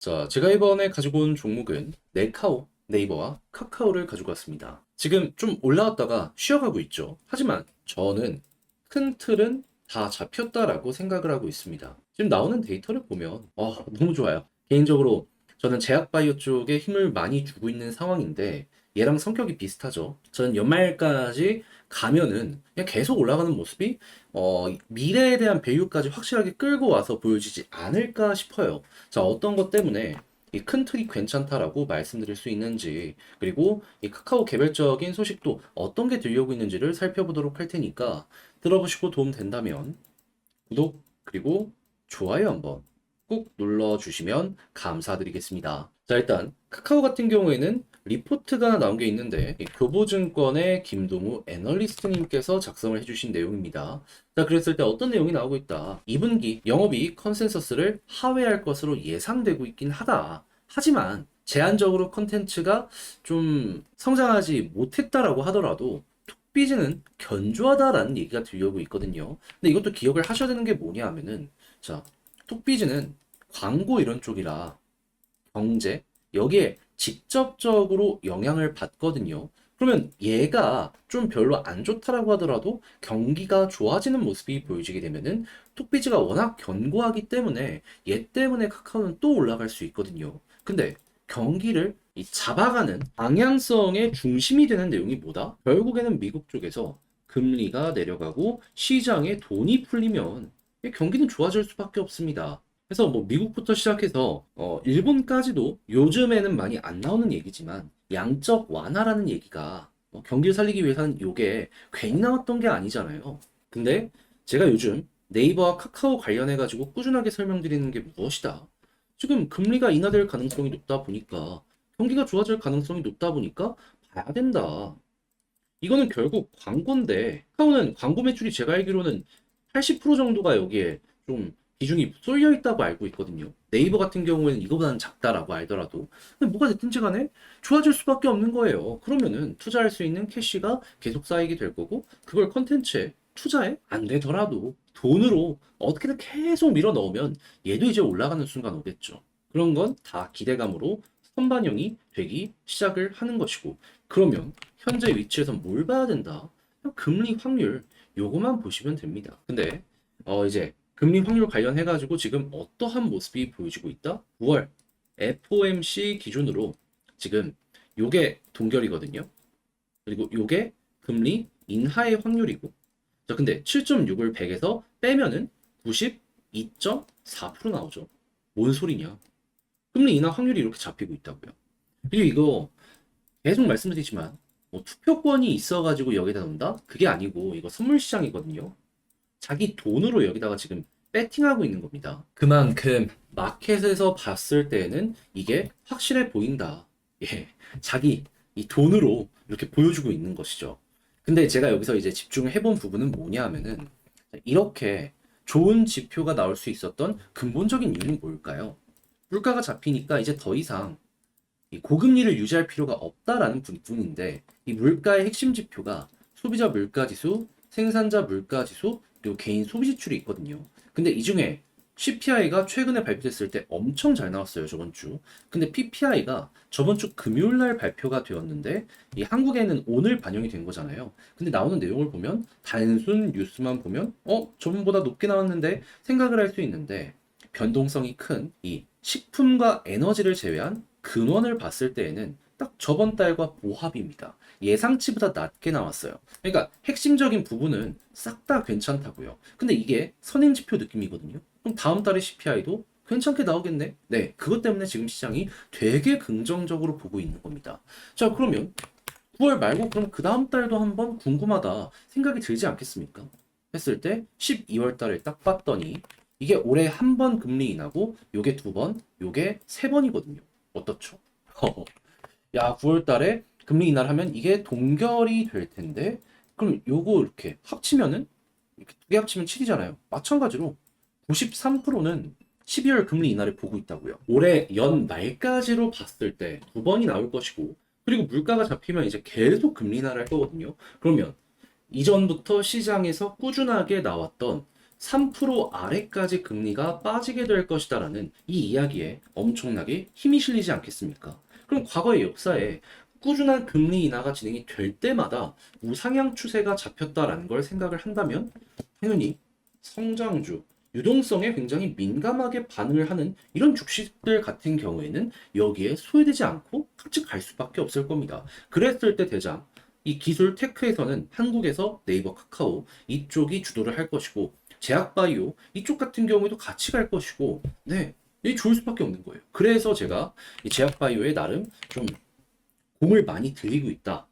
자, 제가 이번에 가지고 온 종목은 네카오, 네이버와 카카오를 가지고 왔습니다. 지금 좀 올라왔다가 쉬어가고 있죠. 하지만 저는 큰 틀은 다 잡혔다라고 생각을 하고 있습니다. 지금 나오는 데이터를 보면 아, 너무 좋아요. 개인적으로 저는 제약바이오 쪽에 힘을 많이 주고 있는 상황인데 얘랑 성격이 비슷하죠. 저는 연말까지 가면은 그냥 계속 올라가는 모습이 어, 미래에 대한 밸류까지 확실하게 끌고 와서 보여지지 않을까 싶어요. 자, 어떤 것 때문에 이 큰 틀이 괜찮다라고 말씀드릴 수 있는지, 그리고 이 카카오 개별적인 소식도 어떤 게 들려오고 있는지를 살펴보도록 할 테니까 들어보시고 도움 된다면 구독, 그리고 좋아요 한번 꾹 눌러주시면 감사드리겠습니다. 자, 일단 카카오 같은 경우에는 리포트가 나온 게 있는데 이 교보증권의 김동우 애널리스트님께서 작성을 해주신 내용입니다. 자, 그랬을 때 어떤 내용이 나오고 있다. 2분기 영업이익 컨센서스를 하회할 것으로 예상되고 있긴 하다. 하지만 제한적으로 컨텐츠가 좀 성장하지 못했다라고 하더라도 톡비즈는 견조하다라는 얘기가 들려오고 있거든요. 근데 이것도 기억을 하셔야 되는 게 뭐냐 하면은 자, 톡비즈는 광고 이런 쪽이라 경제 여기에 직접적으로 영향을 받거든요. 그러면 얘가 좀 별로 안 좋다라고 하더라도 경기가 좋아지는 모습이 보여지게 되면은 톡비즈가 워낙 견고하기 때문에 얘 때문에 카카오는 또 올라갈 수 있거든요. 근데 경기를 이 잡아가는 방향성의 중심이 되는 내용이 뭐다? 결국에는 미국 쪽에서 금리가 내려가고 시장에 돈이 풀리면 이 경기는 좋아질 수밖에 없습니다. 그래서 뭐 미국부터 시작해서 어, 일본까지도 요즘에는 많이 안 나오는 얘기지만 양적 완화라는 얘기가 뭐 경기를 살리기 위해서는 이게 괜히 나왔던 게 아니잖아요. 근데 제가 요즘 네이버와 카카오 관련해 가지고 꾸준하게 설명드리는 게 무엇이다. 지금 금리가 인하될 가능성이 높다 보니까 경기가 좋아질 가능성이 높다 보니까 봐야 된다. 이거는 결국 광고인데 카카오는 광고 매출이 제가 알기로는 80% 정도가 여기에 좀 비중이 쏠려 있다고 알고 있거든요. 네이버 같은 경우에는 이거보다는 작다라고 알더라도 근데 뭐가 됐든지 간에 좋아질 수밖에 없는 거예요. 그러면은 투자할 수 있는 캐시가 계속 쌓이게 될 거고 그걸 컨텐츠에 투자에 안 되더라도 돈으로 어떻게든 계속 밀어 넣으면 얘도 이제 올라가는 순간 오겠죠. 그런 건 다 기대감으로 선반영이 되기 시작을 하는 것이고 그러면 현재 위치에서 뭘 봐야 된다? 금리 확률 요거만 보시면 됩니다. 근데 어 이제 금리 확률 관련해 가지고 지금 어떠한 모습이 보여지고 있다? 9월 FOMC 기준으로 지금 요게 동결이거든요. 그리고 요게 금리 인하의 확률이고 자 근데 7.6을 100에서 빼면은 92.4% 나오죠. 뭔 소리냐? 금리 인하 확률이 이렇게 잡히고 있다고요. 그리고 이거 계속 말씀드리지만 뭐 투표권이 있어가지고 여기다 놓는다? 그게 아니고 이거 선물 시장이거든요. 자기 돈으로 여기다가 지금 배팅하고 있는 겁니다. 그만큼 마켓에서 봤을 때는 이게 확실해 보인다. 예, 자기 이 돈으로 이렇게 보여주고 있는 것이죠. 근데 제가 여기서 이제 집중을 해본 부분은 뭐냐 하면은 이렇게 좋은 지표가 나올 수 있었던 근본적인 이유는 뭘까요? 물가가 잡히니까 이제 더 이상 이 고금리를 유지할 필요가 없다라는 부분인데 이 물가의 핵심 지표가 소비자 물가 지수, 생산자 물가 지수, 그리고 개인 소비 지출이 있거든요. 근데 이 중에 CPI가 최근에 발표됐을 때 엄청 잘 나왔어요, 저번 주. 근데 PPI가 저번 주 금요일 날 발표가 되었는데, 이 한국에는 오늘 반영이 된 거잖아요. 근데 나오는 내용을 보면, 단순 뉴스만 보면, 어, 저번보다 높게 나왔는데 생각을 할 수 있는데, 변동성이 큰 이 식품과 에너지를 제외한 근원을 봤을 때에는 딱 저번 달과 보합입니다. 예상치보다 낮게 나왔어요. 그러니까 핵심적인 부분은 싹 다 괜찮다고요. 근데 이게 선행 지표 느낌이거든요. 그럼 다음 달의 CPI도 괜찮게 나오겠네? 네, 그것 때문에 지금 시장이 되게 긍정적으로 보고 있는 겁니다. 자, 그러면 9월 말고 그럼 그 다음 달도 한번 궁금하다 생각이 들지 않겠습니까? 했을 때 12월 달을 딱 봤더니 이게 올해 한 번 금리 인하고 요게 두 번, 요게 세 번이거든요. 어떻죠? 야, 9월 달에 금리 인하를 하면 이게 동결이 될 텐데 그럼 요거 이렇게 합치면은 이렇게 두 개 합치면 7이잖아요. 마찬가지로 93%는 12월 금리 인하를 보고 있다고요. 올해 연 말까지로 봤을 때 두 번이 나올 것이고 그리고 물가가 잡히면 이제 계속 금리 인하를 할 거거든요. 그러면 이전부터 시장에서 꾸준하게 나왔던 3% 아래까지 금리가 빠지게 될 것이다라는 이 이야기에 엄청나게 힘이 실리지 않겠습니까? 그럼 과거의 역사에 꾸준한 금리 인하가 진행이 될 때마다 우상향 추세가 잡혔다라는 걸 생각을 한다면 당연히 성장주, 유동성에 굉장히 민감하게 반응을 하는 이런 주식들 같은 경우에는 여기에 소외되지 않고 같이 갈 수밖에 없을 겁니다. 그랬을 때 대장 이 기술 테크에서는 한국에서 네이버 카카오 이쪽이 주도를 할 것이고 제약바이오 이쪽 같은 경우에도 같이 갈 것이고 네, 이 좋을 수밖에 없는 거예요. 그래서 제가 이 제약바이오에 나름 좀 공을 많이 들이고 있다.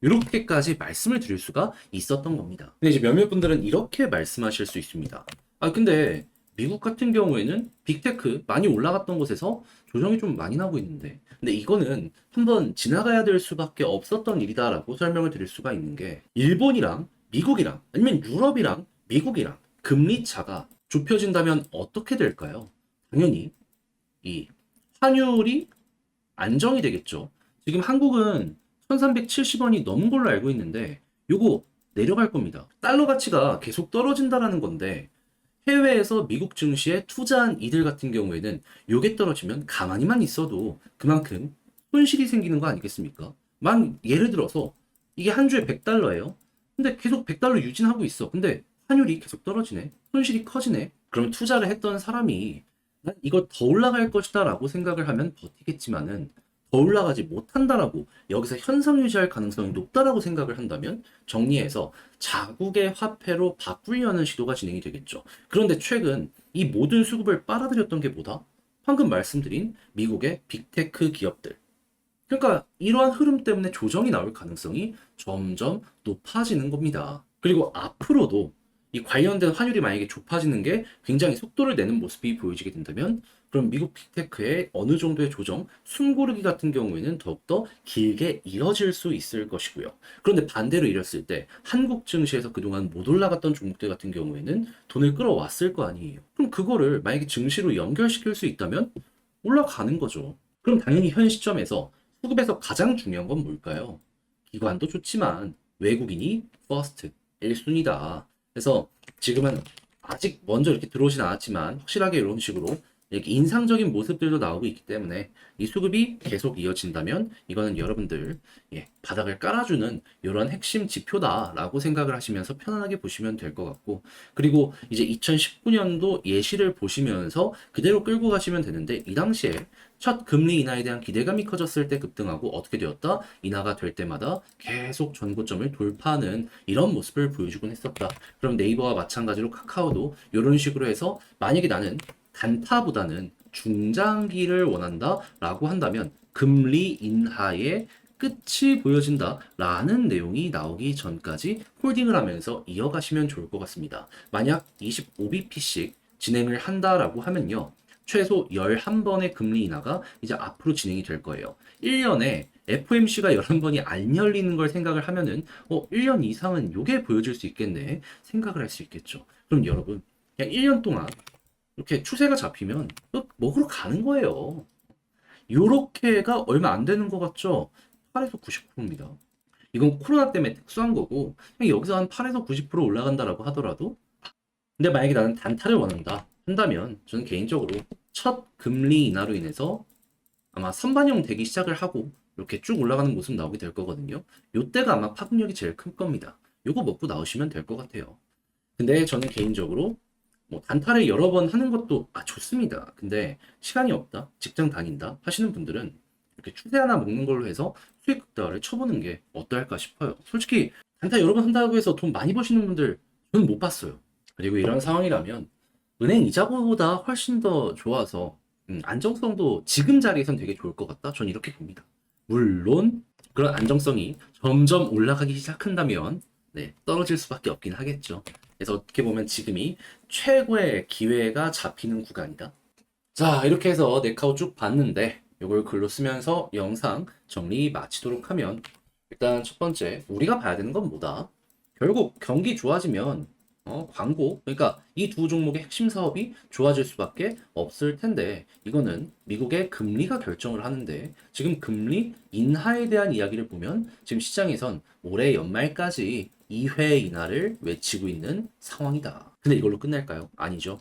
이렇게까지 말씀을 드릴 수가 있었던 겁니다. 근데 이제 몇몇 분들은 이렇게 말씀하실 수 있습니다. 아, 근데 미국 같은 경우에는 빅테크 많이 올라갔던 곳에서 조정이 좀 많이 나고 있는데, 근데 이거는 한번 지나가야 될 수밖에 없었던 일이다라고 설명을 드릴 수가 있는 게, 일본이랑 미국이랑 아니면 유럽이랑 미국이랑 금리 차가 좁혀진다면 어떻게 될까요? 당연히 이 환율이 안정이 되겠죠. 지금 한국은 1370원이 넘은 걸로 알고 있는데 요거 내려갈 겁니다. 달러 가치가 계속 떨어진다라는 건데 해외에서 미국 증시에 투자한 이들 같은 경우에는 요게 떨어지면 가만히만 있어도 그만큼 손실이 생기는 거 아니겠습니까? 만 예를 들어서 이게 한 주에 100달러예요. 근데 계속 100달러 유진하고 있어. 근데 환율이 계속 떨어지네. 손실이 커지네. 그럼 투자를 했던 사람이 난 이거 더 올라갈 것이다 라고 생각을 하면 버티겠지만은 더 올라가지 못한다라고 여기서 현상 유지할 가능성이 높다라고 생각을 한다면 정리해서 자국의 화폐로 바꾸려는 시도가 진행이 되겠죠. 그런데 최근 이 모든 수급을 빨아들였던 게 뭐다? 방금 말씀드린 미국의 빅테크 기업들. 그러니까 이러한 흐름 때문에 조정이 나올 가능성이 점점 높아지는 겁니다. 그리고 앞으로도 이 관련된 환율이 만약에 좁아지는 게 굉장히 속도를 내는 모습이 보여지게 된다면 그럼 미국 빅테크의 어느 정도의 조정, 숨고르기 같은 경우에는 더욱더 길게 이어질 수 있을 것이고요. 그런데 반대로 이랬을 때 한국 증시에서 그동안 못 올라갔던 종목들 같은 경우에는 돈을 끌어왔을 거 아니에요. 그럼 그거를 만약에 증시로 연결시킬 수 있다면 올라가는 거죠. 그럼 당연히 현 시점에서 수급에서 가장 중요한 건 뭘까요? 기관도 좋지만 외국인이 퍼스트, 1순위다. 그래서 지금은 아직 먼저 이렇게 들어오진 않았지만 확실하게 이런 식으로 이렇게 인상적인 모습들도 나오고 있기 때문에 이 수급이 계속 이어진다면 이거는 여러분들 예, 바닥을 깔아주는 이런 핵심 지표다라고 생각을 하시면서 편안하게 보시면 될 것 같고 그리고 이제 2019년도 예시를 보시면서 그대로 끌고 가시면 되는데 이 당시에 첫 금리 인하에 대한 기대감이 커졌을 때 급등하고 어떻게 되었다? 인하가 될 때마다 계속 전고점을 돌파하는 이런 모습을 보여주곤 했었다. 그럼 네이버와 마찬가지로 카카오도 이런 식으로 해서 만약에 나는 단타보다는 중장기를 원한다 라고 한다면 금리 인하의 끝이 보여진다 라는 내용이 나오기 전까지 홀딩을 하면서 이어가시면 좋을 것 같습니다. 만약 25bp씩 진행을 한다라고 하면요. 최소 11번의 금리 인하가 이제 앞으로 진행이 될 거예요. 1년에 FOMC가 11번이 안 열리는 걸 생각을 하면은 어, 1년 이상은 요게 보여줄 수 있겠네 생각을 할 수 있겠죠. 그럼 여러분 그냥 1년 동안 이렇게 추세가 잡히면 또 먹으러 가는 거예요. 요렇게가 얼마 안 되는 것 같죠? 8에서 90%입니다. 이건 코로나 때문에 특수한 거고 그냥 여기서 한 8에서 90% 올라간다라고 하더라도 근데 만약에 나는 단타를 원한다 한다면 저는 개인적으로 첫 금리 인하로 인해서 아마 선반영 되기 시작을 하고 이렇게 쭉 올라가는 모습 나오게 될 거거든요. 요때가 아마 파급력이 제일 클 겁니다. 요거 먹고 나오시면 될 것 같아요. 근데 저는 개인적으로 뭐 단타를 여러 번 하는 것도 아 좋습니다. 근데 시간이 없다, 직장 다닌다 하시는 분들은 이렇게 추세 하나 먹는 걸로 해서 수익 극대화를 쳐보는 게 어떨까 싶어요. 솔직히 단타 여러 번 한다고 해서 돈 많이 버시는 분들 저는 못 봤어요. 그리고 이런 상황이라면 은행 이자보다 훨씬 더 좋아서 음, 안정성도 지금 자리에선 되게 좋을 것 같다. 전 이렇게 봅니다. 물론 그런 안정성이 점점 올라가기 시작한다면 네, 떨어질 수밖에 없긴 하겠죠. 그래서 어떻게 보면 지금이 최고의 기회가 잡히는 구간이다. 자, 이렇게 해서 네카오 쭉 봤는데 이걸 글로 쓰면서 영상 정리 마치도록 하면 일단 첫 번째 우리가 봐야 되는 건 뭐다? 결국 경기 좋아지면 어, 광고. 그러니까 이 두 종목의 핵심 사업이 좋아질 수밖에 없을 텐데 이거는 미국의 금리가 결정을 하는데 지금 금리 인하에 대한 이야기를 보면 지금 시장에선 올해 연말까지 2회 인하를 외치고 있는 상황이다. 근데 이걸로 끝날까요? 아니죠.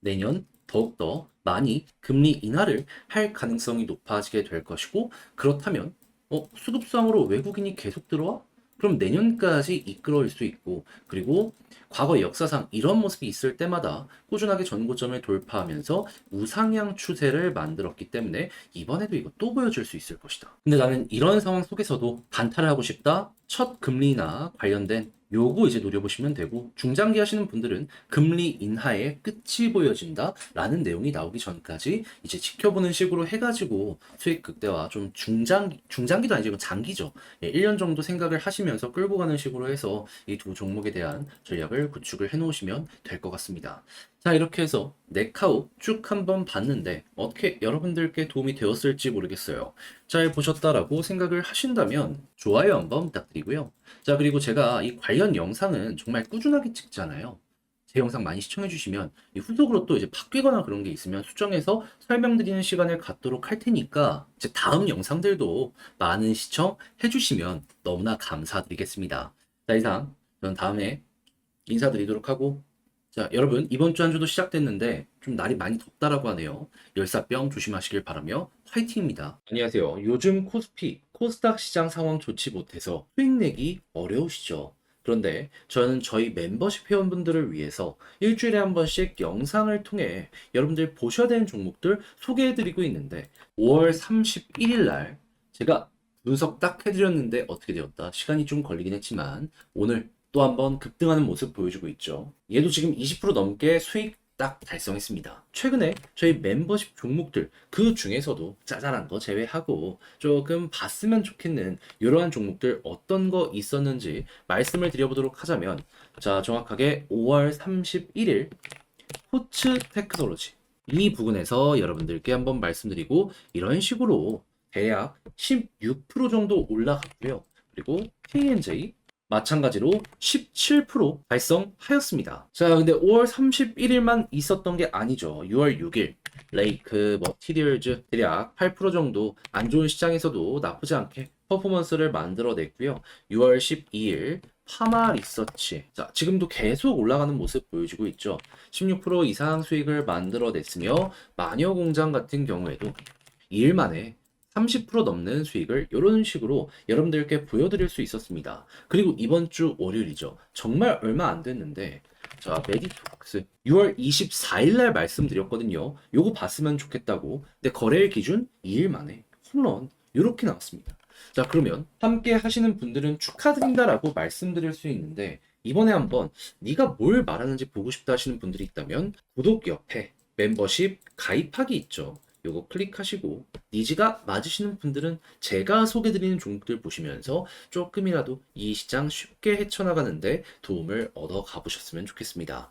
내년 더욱더 많이 금리 인하를 할 가능성이 높아지게 될 것이고 그렇다면 어, 수급상으로 외국인이 계속 들어와? 그럼 내년까지 이끌어올 수 있고 그리고 과거 역사상 이런 모습이 있을 때마다 꾸준하게 전고점을 돌파하면서 우상향 추세를 만들었기 때문에 이번에도 이거 또 보여줄 수 있을 것이다. 근데 나는 이런 상황 속에서도 반타를 하고 싶다. 첫 금리나 관련된 요거 이제 노려보시면 되고 중장기 하시는 분들은 금리 인하의 끝이 보여진다 라는 내용이 나오기 전까지 이제 지켜보는 식으로 해가지고 수익 극대화 좀 중장기 중장기도 이건 장기죠. 예, 1년 정도 생각을 하시면서 끌고 가는 식으로 해서 이 두 종목에 대한 전략을 구축을 해 놓으시면 될 것 같습니다 자 이렇게 해서 네카우 쭉 한번 봤는데 어떻게 여러분들께 도움이 되었을지 모르겠어요 잘 보셨다라고 생각을 하신다면 좋아요 한번 부탁드리고요 자, 그리고 제가 이 관련 영상은 정말 꾸준하게 찍잖아요. 제 영상 많이 시청해 주시면 이 후속으로 또 이제 바뀌거나 그런 게 있으면 수정해서 설명드리는 시간을 갖도록 할 테니까 이제 다음 영상들도 많은 시청해 주시면 너무나 감사드리겠습니다. 자, 이상 저는 다음에 인사드리도록 하고 자, 여러분 이번 주 한 주도 시작됐는데 좀 날이 많이 덥다라고 하네요. 열사병 조심하시길 바라며 화이팅입니다. 안녕하세요. 요즘 코스피, 코스닥 시장 상황 좋지 못해서 수익 내기 어려우시죠? 그런데 저는 저희 멤버십 회원분들을 위해서 일주일에 한 번씩 영상을 통해 여러분들 보셔야 되는 종목들 소개해드리고 있는데 5월 31일 날 제가 분석 딱 해드렸는데 어떻게 되었다? 시간이 좀 걸리긴 했지만 오늘 또 한번 급등하는 모습 보여주고 있죠. 얘도 지금 20% 넘게 수익 딱 달성했습니다. 최근에 저희 멤버십 종목들 그 중에서도 짜잘한 거 제외하고 조금 봤으면 좋겠는 이러한 종목들 어떤 거 있었는지 말씀을 드려보도록 하자면 자 정확하게 5월 31일 포츠 테크놀로지 이 부분에서 여러분들께 한번 말씀드리고 이런 식으로 대략 16% 정도 올라갔고요. 그리고 KNJ 마찬가지로 17% 달성하였습니다. 자, 근데 5월 31일만 있었던 게 아니죠. 6월 6일 레이크, 머티리얼즈 대략 8% 정도 안 좋은 시장에서도 나쁘지 않게 퍼포먼스를 만들어냈고요. 6월 12일 파마 리서치. 자, 지금도 계속 올라가는 모습 보여주고 있죠. 16% 이상 수익을 만들어냈으며 마녀 공장 같은 경우에도 2일 만에 30% 넘는 수익을 이런 식으로 여러분들께 보여드릴 수 있었습니다. 그리고 이번 주 월요일이죠. 정말 얼마 안 됐는데 자, 메디톡스 6월 24일 날 말씀드렸거든요. 요거 봤으면 좋겠다고. 근데 거래일 기준 2일 만에 홈런 이렇게 나왔습니다. 자, 그러면 함께 하시는 분들은 축하드린다라고 말씀드릴 수 있는데 이번에 한번 네가 뭘 말하는지 보고 싶다 하시는 분들이 있다면 구독 옆에 멤버십 가입하기 있죠. 요거 클릭하시고 니즈가 맞으시는 분들은 제가 소개드리는 종목들 보시면서 조금이라도 이 시장 쉽게 헤쳐나가는데 도움을 얻어 가보셨으면 좋겠습니다.